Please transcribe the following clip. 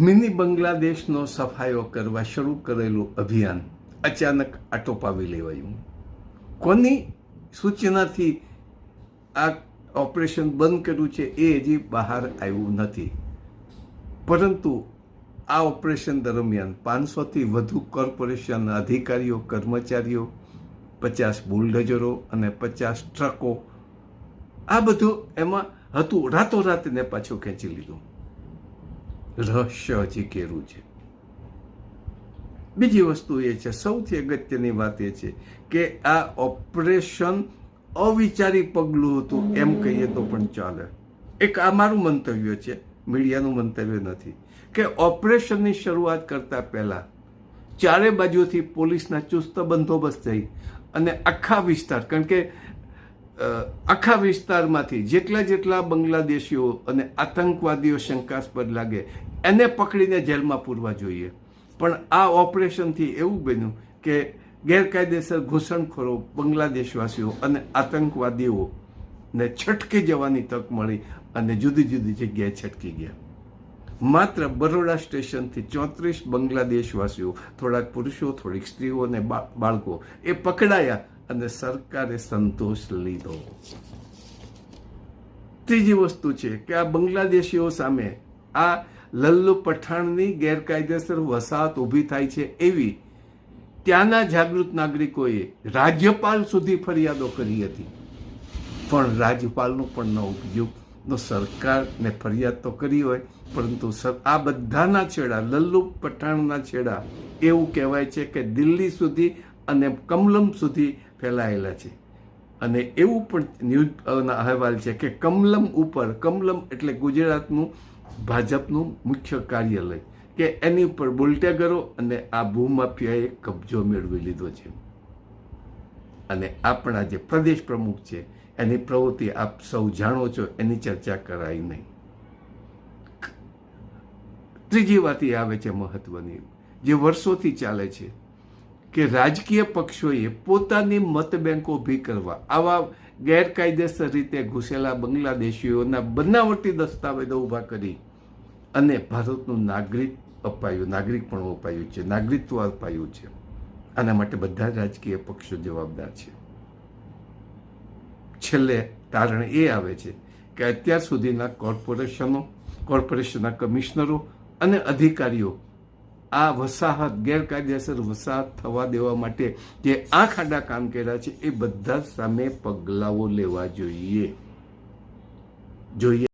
Mini બાંગ્લાદેશનો સફાયો કરવા શરૂ કરેલું અભિયાન અચાનક આટોપાવી લેવાયું. કોની સૂચનાથી આ ઓપરેશન બંધ કર્યું છે એ હજી બહાર આવ્યું નથી. પરંતુ આ ઓપરેશન દરમિયાન પાંચસોથી વધુ કોર્પોરેશન અધિકારીઓ, કર્મચારીઓ, પચાસ બુલડોઝરો અને પચાસ ટ્રકો આ બધું એમાં હતું. રાતોરાત એને પાછું ખેંચી લીધું. રહસ્ય હજી કેરું છે બીજી વસ્તુ એ છે સૌથી અગત્યની વાત એ છે કે આ ઓપરેશન અવિચારી પગલું હતું એમ કહીએ તો પણ ચાલે એક આ મારું મંતવ્ય છે મીડિયાનું મંતવ્ય નથી કે ઓપરેશનની શરૂઆત કરતા પહેલાં ચારે બાજુથી પોલીસના ચુસ્ત બંદોબસ્ત થઈ અને આખા વિસ્તાર કારણ કે આખા વિસ્તારમાંથી જેટલા જેટલા બાંગ્લાદેશીઓ અને આતંકવાદીઓ શંકાસ્પદ લાગે, એને પકડીને જેલમાં પૂરવા જોઈએ. પણ આ ઓપરેશનથી એવું બન્યું કે ગેરકાયદેસર ઘૂસણખોરો બાંગ્લાદેશવાસીઓ અને આતંકવાદીઓ ને છટકી જવાની તક મળી અને જુદી જુદી જગ્યાએ છટકી ગયા. માત્ર બરોડા સ્ટેશનથી ચોત્રીસ બાંગ્લાદેશવાસીઓ, થોડાક પુરુષો, થોડીક સ્ત્રીઓ અને બાળકો, એ પકડાયા અને સરકારે સંતોષ લીધો. ત્રીજી વસ્તુ છે કે આ બાંગ્લાદેશીઓ સામે આ લલ્લુ પઠાણની ગેરકાયદેસર વસાહત ઊભી થાય છે એવી ત્યાંના જાગૃત નાગરિકોએ રાજ્યપાલ સુધી ફરિયાદો કરી હતી. પણ રાજ્યપાલનો પણ ન ઉપયોગ સરકારને ફરિયાદ તો કરી હોય, પરંતુ આ બધાના છેડા, લલ્લુ પઠાણના છેડા, એવું કહેવાય છે કે દિલ્હી સુધી અને કમલમ સુધી ફેલાયેલા છે. અને એવું પણ ન્યૂઝના અહેવાલ છે કે કમલમ ઉપર કમલમ એટલે ગુજરાતનું ભાજપનું મુખ્ય કાર્યાલય કે એની ઉપર બુલટેગરો અને આ ભૂમાફિયાએ કબજો મેળવી લીધો છે. અને આપણા જે પ્રદેશ પ્રમુખ છે, એની પ્રવૃત્તિ આપ સૌ જાણો છો, એની ચર્ચા કરાય નહીં. ત્રીજી વાત એ આવે છે મહત્વની, જે વર્ષોથી ચાલે છે કે રાજકીય પક્ષોએ પોતાની મત બેંકો ઊભી કરવા, આવા ગેરકાયદેસર રીતે ઘૂસેલા બંગ્લાદેશીઓના બનાવટી દસ્તાવેજો ઊભા કરી અને ભારતનું નાગરિક અપાયું નાગરિક પણ અપાયું છે, નાગરિકત્વ અપાયું છે. આના માટે બધા રાજકીય પક્ષો જવાબદાર છે. છેલ્લે તારણ એ આવે છે કે અત્યાર સુધીના કોર્પોરેશનો, કોર્પોરેશનના કમિશનરો અને અધિકારીઓ આ વસાહત, ગેરકાયદેસર વસાહત થવા દેવા માટે જે આંખ આડા કામ કર્યા છે, એ બધા સામે પગલાઓ લેવા જોઈએ. જોઈએ.